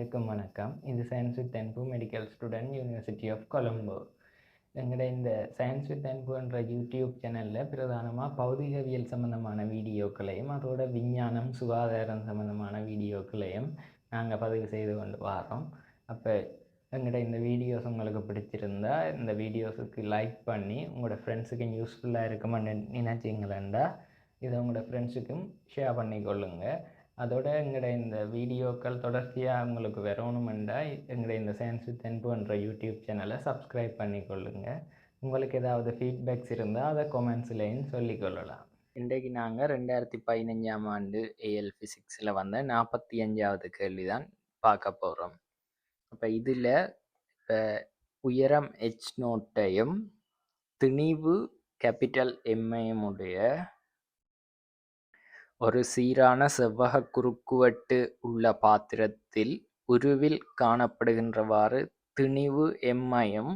அனைவருக்கும் வணக்கம். இது science with Anbu medical student university of Colombo எங்களோட இந்த சயின்ஸ் வித் அன்புன்ற யூடியூப் சேனலில் பிரதானமாக பௌதிகவியல் சம்மந்தமான வீடியோக்களையும் அதோட விஞ்ஞானம் சுகாதாரம் சம்மந்தமான வீடியோக்களையும் நாங்கள் பதிவு செய்து கொண்டு வரோம் அப்போ எங்களோட இந்த வீடியோஸ் உங்களுக்கு பிடிச்சிருந்தா இந்த வீடியோஸுக்கு லைக் பண்ணி உங்களோட ஃப்ரெண்ட்ஸுக்கும் யூஸ்ஃபுல்லாக இருக்குமென்னு நினச்சிங்களேண்டா இதை உங்களோட ஃப்ரெண்ட்ஸுக்கும் ஷேர் பண்ணிக்கொள்ளுங்கள் அதோட எங்களோட இந்த வீடியோக்கள் தொடர்ச்சியாக உங்களுக்கு வரணுமெண்டா எங்களோட இந்த சயின்ஸ் வித் அன்புன்ற யூடியூப் சேனலை சப்ஸ்கிரைப் பண்ணிக்கொள்ளுங்க. உங்களுக்கு ஏதாவது ஃபீட்பேக்ஸ் இருந்தால் அதை கொமெண்ட்ஸ்லேயும் சொல்லிக்கொள்ளலாம். இன்றைக்கு நாங்கள் ரெண்டாயிரத்தி பதினஞ்சாம் ஆண்டு ஏஎல் ஃபிசிக்ஸில் வந்த நாற்பத்தி அஞ்சாவது கேள்வி தான் பார்க்க போகிறோம் அப்போ இதில் இப்போ உயரம் ஹெச் நோட்டையும் திணிவு கேபிட்டல் எம்ஐயும் உடைய ஒரு சீரான செவ்வக குறுக்குவெட்டு உள்ள பாத்திரத்தில் உருவில் காணப்படுகின்றவாறு திணிவு எம்மயம்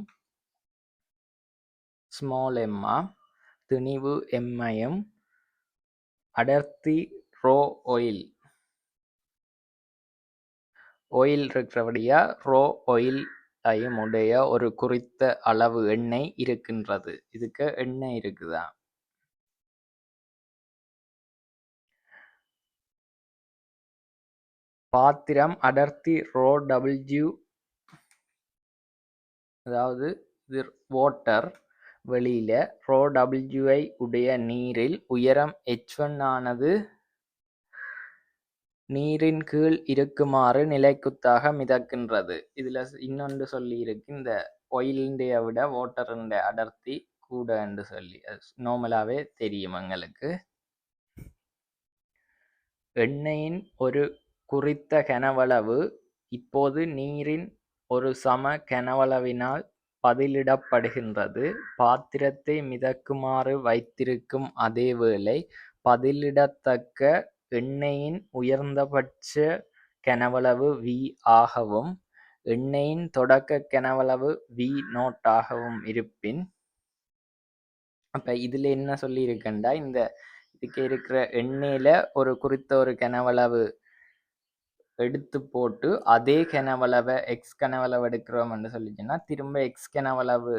ஸ்மால் எம்மா திணிவு எம்மயம் அடர்த்தி ரோ ஒயில் ஒயில் இருக்கிறபடியா ரோ ஒயில் ஐயும் உடைய ஒரு குறித்த அளவு எண்ணெய் இருக்கின்றது. இதுக்கு எண்ணெய் இருக்குதா? பாத்திரம் அடர்த்தி ரோ டபிள்யூ அதாவது இது வாட்டர் வெளியில ரோ டபிள்யூஐ உடைய நீரில் உயரம் ஹெச் ஒன் ஆனது நீரின் கீழ் இருக்குமாறு நிலைக்குத்தாக மிதக்கின்றது. இதுல இன்னொன்று சொல்லி இருக்கு இந்த ஒயிலுடைய விட வாட்டருடைய அடர்த்தி கூட என்று சொல்லி நார்மலாகவே தெரியும் எங்களுக்கு. எண்ணெயின் ஒரு குறித்த கனவளவு இப்போது நீரின் ஒரு சம கனவளவினால் பதிலிடப்படுகின்றது. பாத்திரத்தை மிதக்குமாறு வைத்திருக்கும் அதேவேளை பதிலிடத்தக்க எண்ணெயின் உயர்ந்தபட்ச கனவளவு வி ஆகவும் எண்ணெயின் தொடக்க கனவளவு வி நோட்டாகவும் இருப்பின் அப்ப இதுல என்ன சொல்லி இருக்கண்டா இந்த இதுக்கு இருக்கிற எண்ணெயில ஒரு குறித்த ஒரு கனவளவு எடுத்து போட்டு அதே கனவளவை எக்ஸ் கனவளவு எடுக்கிறோம்னு சொல்லிச்சுன்னா திரும்ப எக்ஸ் கனவளவு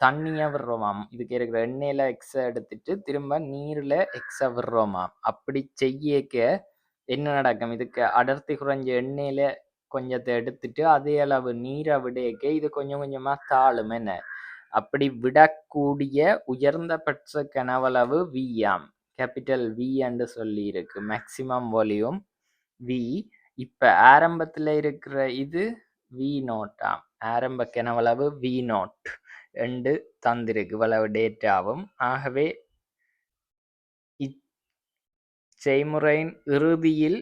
தண்ணியை விடுறோமாம். இதுக்கு இருக்கிற எண்ணெயில் எக்ஸை எடுத்துட்டு திரும்ப நீரில் எக்ஸை விடுறோமாம். அப்படி செய்யக்க என்ன நடக்கும்? இதுக்கு அடர்த்தி குறைஞ்ச எண்ணெயில் கொஞ்சத்தை எடுத்துட்டு அதே அளவு நீரை விடையக்க இது கொஞ்சம் கொஞ்சமாக தாழும் என்ன? அப்படி விடக்கூடிய உயர்ந்தபட்ச கனவளவு வியாம் கேபிட்டல் வி என்று சொல்லி இருக்கு மேக்சிமம் வால்யூம் வி இப்ப ஆரம்பத்துல இருக்கிற இது வி நோட்டாம் ஆரம்ப கனவளவு வி நோட் என்று தந்திருக்கு இவ்வளவு டேட்டாவும் ஆகவே இச்செய்முறையின் இறுதியில்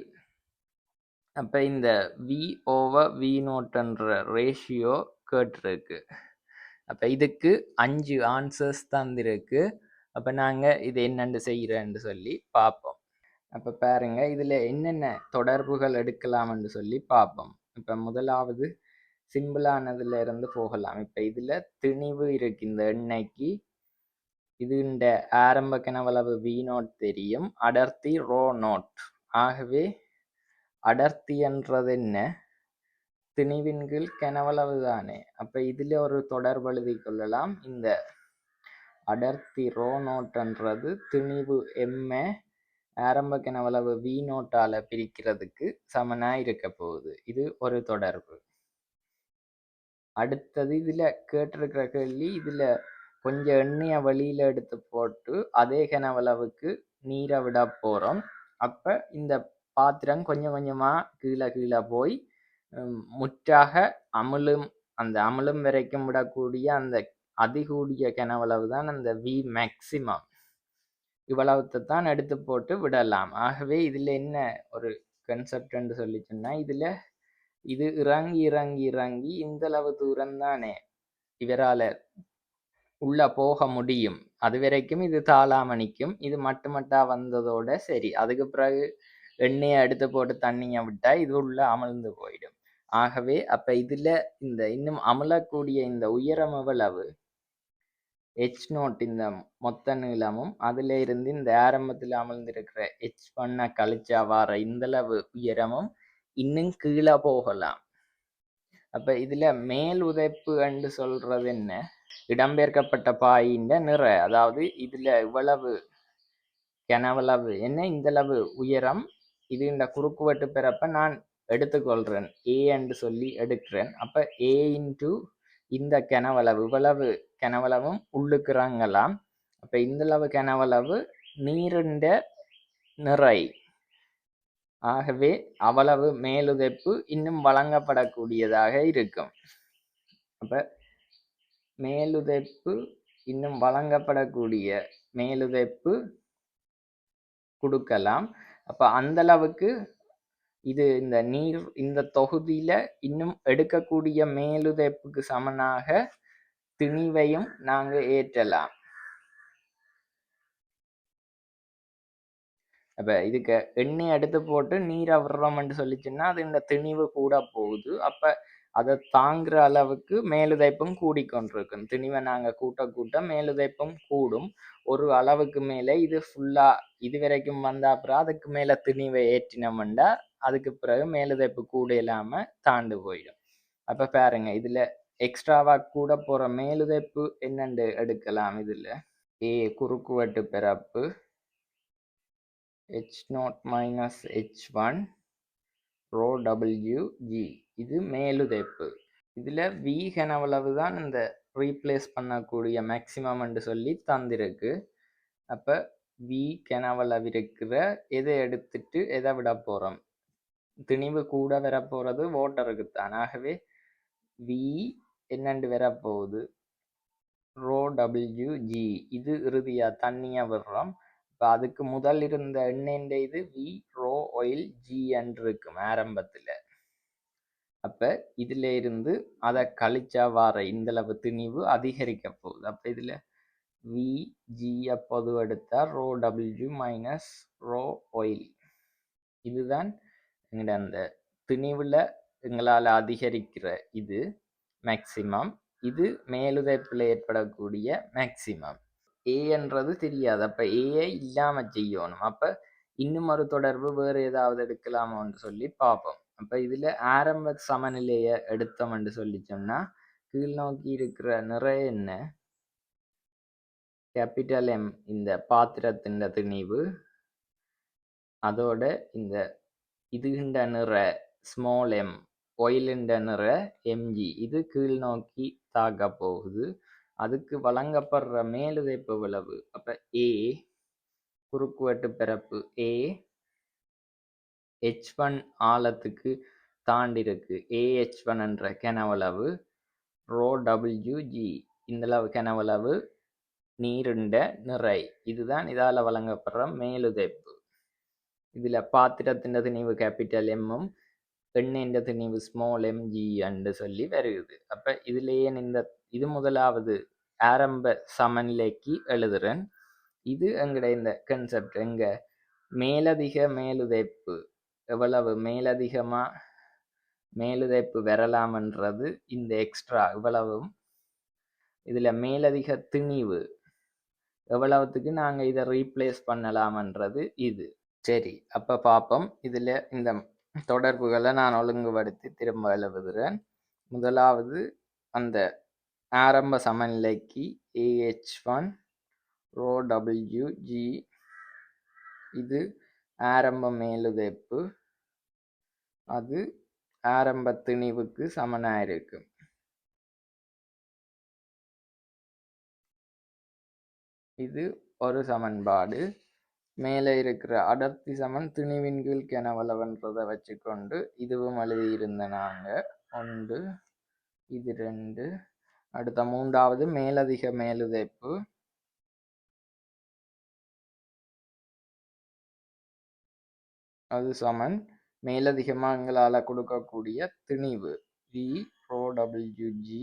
அப்ப இந்த வி ஓவர் வி நோட்ன்ற ரேஷியோ கேட்டிருக்கு. அப்ப இதுக்கு அஞ்சு ஆன்சர்ஸ் தந்திருக்கு. அப்ப நாங்க இது என்னென்று செய்கிறேன்னு சொல்லி பார்ப்போம் அப்போ பாருங்க இதில் என்னென்ன தொடர்புகள் எடுக்கலாம்னு சொல்லி பார்ப்போம் இப்போ முதலாவது சிம்பிளானதுல இருந்து போகலாம். இப்போ இதில் திணிவு இருக்கு இந்த எண்ணெய்க்கு இது இந்த ஆரம்ப கனவளவு வி நோட் தெரியும். அடர்த்தி ரோ நோட் ஆகவே அடர்த்தி என்றது என்ன? திணிவின் கீழ் கனவளவு தானே. அப்போ இதில் ஒரு தொடர்பு எழுதி கொள்ளலாம். இந்த அடர்த்தி ரோ நோட்ன்றது திணிவு எம்ஏ ஆரம்ப கனவளவு வி நோட்டால பிரிக்கிறதுக்கு சமனா இருக்க போகுது. இது ஒரு தொடர்பு. அடுத்தது இதுல கேட்டிருக்கிற கேள்வி இதுல கொஞ்சம் எண்ணெய வழியில் எடுத்து போட்டு அதே கனவளவுக்கு நீரை விட போறோம். அப்ப இந்த பாத்திரம் கொஞ்சம் கொஞ்சமா கீழே கீழே போய் முற்றாக அமுலும் அந்த அமுலும் வரைக்கும் விடக்கூடிய அந்த அதிகூடிய கனவளவு தான் அந்த வி மேக்சிமம் இவ்வளவுத்தை தான் எடுத்து போட்டு விடலாம். ஆகவே இதுல என்ன ஒரு கன்செப்ட்ன்னு சொல்லி சொன்னா இதுல இது இறங்கி இறங்கி இறங்கி இந்த அளவு தூரம் தானே இவரால உள்ள போக முடியும். அது வரைக்கும் இது தாளாமணிக்கும் இது மட்டு மட்டா வந்ததோட சரி. அதுக்கு பிறகு எண்ணெயை எடுத்து போட்டு தண்ணியை விட்டா இது உள்ள அமர்ந்து போயிடும். ஆகவே அப்ப இதுல இந்த இன்னும் அமலக்கூடிய இந்த உயரம் எவ்வளவு? ஹெச் நோட் இந்த மொத்த நீளமும் அதுல இருந்து இந்த ஆரம்பத்தில் அமர்ந்திருக்கிற ஹெச் பண்ண கழிச்சா வார இந்தளவு உயரமும் இன்னும் கீழே போகலாம். அப்ப இதுல மேல் உதைப்பு என்று சொல்றது என்ன? இடம்பெயர்க்கப்பட்ட பாயின்ற நிற. அதாவது இதுல இவ்வளவு கனவளவு என்ன? இந்த அளவு உயரம். இது இந்த குறுக்குவெட்டு பிறப்ப நான் எடுத்துக்கொள்றேன். ஏ என்று சொல்லி எடுக்கிறேன். அப்ப ஏ இன்டு இந்த கனவளவு இவ்வளவு கனவளவும் உள்ளுக்குறாங்களாம். அப்ப இந்த அளவு கனவளவு நீருண்ட நிறை. ஆகவே அவ்வளவு மேலுதைப்பு இன்னும் வழங்கப்படக்கூடியதாக இருக்கும். அப்ப மேலுதைப்பு இன்னும் வழங்கப்படக்கூடிய மேலுதைப்பு கொடுக்கலாம். அப்ப அந்த அளவுக்கு இது இந்த நீர் இந்த தொகுதியில இன்னும் எடுக்கக்கூடிய மேலுதைப்புக்கு சமனாக திணிவையும் நாங்க ஏற்றலாம். அப்ப இதுக்கு எண்ணெய் எடுத்து போட்டு நீரை விடுறோம்னு சொல்லிச்சுன்னா அது இந்த திணிவு கூட போகுது. அப்ப அதை தாங்குற அளவுக்கு மேலுதைப்பும் கூடிக்கொண்டிருக்கும். திணிவை நாங்கள் கூட்ட கூட்ட மேலுதைப்பும் கூடும். ஒரு அளவுக்கு மேலே இது ஃபுல்லா இது வரைக்கும் வந்தாப்புறம் அதுக்கு மேலே திணிவை ஏற்றினோம்னா அதுக்கு பிறகு மேலுதைப்பு கூட இல்லாம தாண்டு போயிடும். அப்ப பாருங்க இதுல எக்ஸ்ட்ராவா கூட போற மேலுதைப்பு என்னண்டு எடுக்கலாம் இதுல? ஏ குறுக்குவெட்டு பிறப்பு H naught minus H one rho W G இது மேலுதைப்பு. இதுல வி கனவளவு தான் இந்த ரீப்ளேஸ் பண்ணக்கூடிய மேக்சிமம் என்று சொல்லி தந்திருக்கு. அப்ப வி கனவளவு இருக்கிற எதை எடுத்துட்டு எதை விட போறோம்? திணிவு கூட வரப்போறது ஓட்டருக்கு தான் ஆகவே வி என்னண்டு வரப்போகுது? ரோ டபிள்யூ ஜி இது இறுதியா தண்ணியா விடுறோம். இப்போ அதுக்கு முதல் இருந்த எண்ணெயின் இது வி ரோ ஒயில் ஜி என்று இருக்கும் அப்போ அப்ப இதுல இருந்து அதை கழிச்சா வார இந்தளவு திணிவு அதிகரிக்க போகுது. அப்போ இதில் வி ஜி பொது எடுத்தால் rho W minus rho oil இதுதான் எங்களோட அந்த திணிவில் எங்களால் அதிகரிக்கிற இது மேக்சிமம் இது மேலுதைப்பில் ஏற்படக்கூடிய மேக்சிமம் ஏன்றது தெரியாது. அப்போ ஏஐ இல்லாமல் செய்யணும். அப்போ இன்னும் ஒரு தொடர்பு வேறு ஏதாவது எடுக்கலாமோன்னு சொல்லி பார்ப்போம். அப்போ இதில் ஆரம்ப சமநிலையை எடுத்தோம்னு சொல்லிச்சோம்னா கீழ் நோக்கி இருக்கிற நிறைய என்ன? கேபிட்டல் எம் இந்த பாத்திரத்தின் திணிவு அதோட இந்த இதுகின்ற நிற ஸ்மால் எம் ஒயிலுண்ட நிற எம்ஜி இது கீழ் நோக்கி தாக்க போகுது. அதுக்கு வழங்கப்படுற மேலுதைப்பு விளவு. அப்போ ஏ குறுக்குவெட்டு பிறப்பு ஏ ஹெச் ஒன் ஆழத்துக்கு தாண்டி இருக்கு ஏஹெச் ஒன் என்ற கெனவளவு ரோ டபிள்யூஜி இந்தளவு இந்த நீருண்ட நிறை. இதுதான் இதால வழங்கப்படுற மேலுதைப்பு. இதில் பாத்திரத்தின் திணிவு கேபிட்டல் எம்மும் எண்ணெயின் திணிவு ஸ்மால் எம்ஜி என்று சொல்லி வருகிறது. அப்போ இதுலேயே இந்த இது முதலாவது ஆரம்ப சமநிலைக்கு எழுதுறேன். இது எங்கட இந்த கன்செப்ட் எங்க மேலதிக மேலுதைப்பு. எவ்வளவு மேலதிகமா மேலுதைப்பு வரலாம்ன்றது இந்த எக்ஸ்ட்ரா இவ்வளவும். இதுல மேலதிக திணிவு. எவ்வளவுத்துக்கு நாங்க இதை ரீப்ளேஸ் பண்ணலாம்ன்றது இது. சரி அப்போ பார்ப்போம் இதில் இந்த தொடர்புகளை நான் ஒழுங்குபடுத்தி திரும்ப எழுதுகிறேன். முதலாவது அந்த ஆரம்ப சமநிலைக்கு A H one rho W G இது ஆரம்ப மேலுதைப்பு. அது ஆரம்ப திணிவுக்கு சமனாக இருக்கும் இது ஒரு சமன்பாடு. மேலே இருக்கிற அடர்த்தி சமன் திணிவின் கீழ் கெனவளவன்றதை வச்சுக்கொண்டு இதுவும் எழுதியிருந்த நாங்கள் ஒன்று இது ரெண்டு. அடுத்த மூன்றாவது மேலதிக மேலுதைப்பு. அது சமன். மேலதிகமாக எங்களால் கொடுக்கக்கூடிய திணிவு. வி ரோ டபிள்யூஜி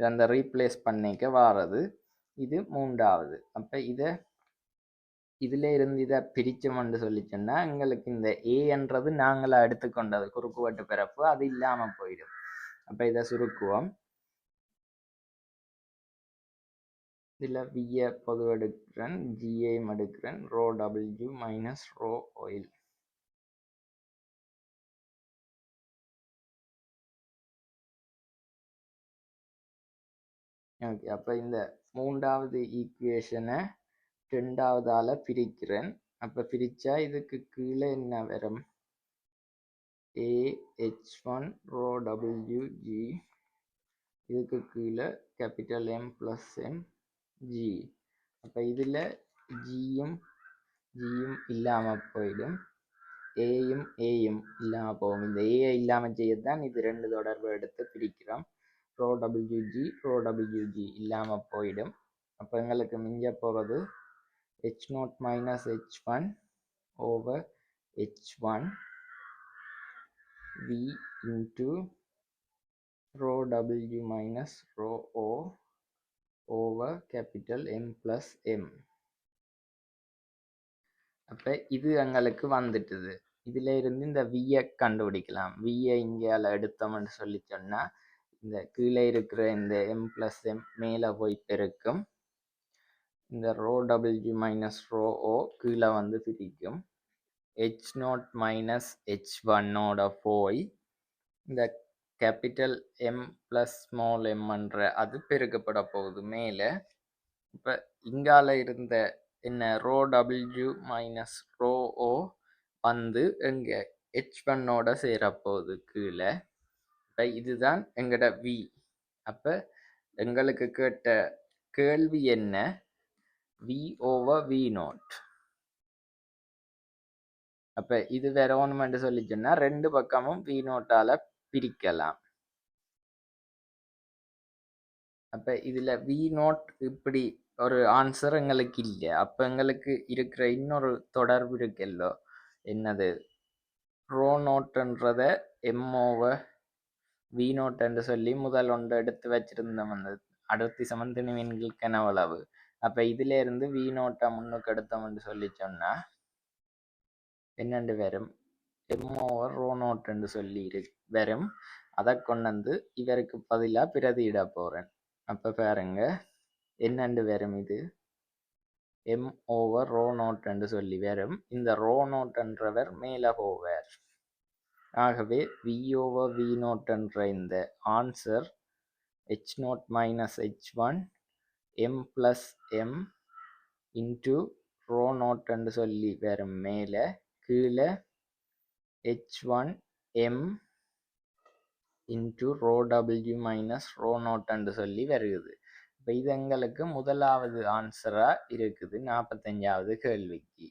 அந்த ரீப்ளேஸ் பண்ணிக்க வாரது. இது மூன்றாவது. அப்போ இதை இதுல இருந்து இதை பிரிச்சோம்னு சொல்லிச்சோன்னா எங்களுக்கு இந்த ஏன்றது நாங்களா எடுத்துக்கொண்டது குறுக்குவட்டு பிறப்பு அது இல்லாம போயிடும். அப்ப இதை சுருக்குவோம். இதில் விய பொது எடுக்கிறேன் ஜிஏயும் எடுக்கிறேன் rho W minus rho oil okay. அப்போ இந்த மூன்றாவது ஈக்குவேஷனை ரெண்டாவதால் பிரிக்கிறேன். அப்போ பிரித்தா இதுக்கு கீழே என்ன வரும்? A H one rho W G இதுக்கு கீழே capital M plus M G அப்போ இதில் ஜியும் ஜியும் இல்லாமல் போயிடும். ஏயும் ஏயும் இல்லாமல் போகும். இந்த ஏஐ இல்லாமல் செய்யத்தான் இது ரெண்டு தொடர்பு எடுத்து பிரிக்கிறோம். Rho W G rho W G இல்லாமல் போயிடும். அப்போ எங்களுக்கு மிஞ்ச போகிறது H naught minus H one over H one V into rho W minus rho O over capital M plus M அப்போ இது எங்களுக்கு வந்துட்டுது. இதில் இருந்து இந்த வியை கண்டுபிடிக்கலாம். வியை இங்கால எடுத்தோம்னு சொல்லி சொன்னால் இந்த கீழே இருக்கிற இந்த எம் பிளஸ் எம் மேலே போய் பெருக்கும் இந்த rho W minus rho O கீழே வந்து பிரிக்கும். ஹெச் நாட் மைனஸ் ஹெச் ஒன்னோட போய் இந்த கேபிட்டல் எம் ப்ளஸ் ஸ்மால் எம்ன்ற அது பெருக்கப்பட போகுது மேலே. இப்போ இங்கால இருந்த என்ன rho W minus rho O வந்து எங்கே ஹெச் ஒன்னோட சேரப்போகுது கீழே. இப்போ இதுதான் எங்கட வி. அப்போ எங்களுக்கு கேட்ட கேள்வி என்ன? வி ஓவர் வி நோட் அப்போ இது வேற ஒன்றுமெண்ட் சொல்லி சொன்னால் ரெண்டு பக்கமும் வி நோட்டால பிரிக்கலாம். அப்ப இதுல வி நோட் இப்படி ஒரு ஆன்சர் எங்களுக்கு இல்லை. அப்போ எங்களுக்கு இருக்கிற இன்னொரு தொடர்பு இருக்கல்லோ என்னது? ரோ நோட்ன்றத எம்மோவ வி நோட் என்று சொல்லி முதல் ஒன்று எடுத்து வச்சிருந்தோம் அந்த அடர்த்தி சமந்தினி மீன்கள் கனவளவு அப்ப இதுல இருந்து வி நோட்டை முன்னுக்கு எடுத்தோம்னு சொல்லி சொன்னா என்னண்டு வரும் எம்மோவர் ரோ நோட்னு சொல்லி இரு வரும் அதை கொண்டு வந்து இவருக்கு பதிலாக பிரதியிட போகிறேன் அப்போ பாருங்க என்னண்டு வரும் இது? எம் ஓவர் ரோ நோட்னு சொல்லி வரும் இந்த ரோ நோட்ன்றவர் மேலே போவார் ஆகவே வி ஓவர் வி நோட்ன்ற இந்த answer H naught minus H one M plus M into rho நோட்னு சொல்லி வரும் மேலே கீழே H one M into rho W minus rho நோட்னு சொல்லி வருகுது இப்போ இது எங்களுக்கு முதலாவது ஆன்சராக இருக்குது. நாற்பத்தஞ்சாவது கேள்விக்கு.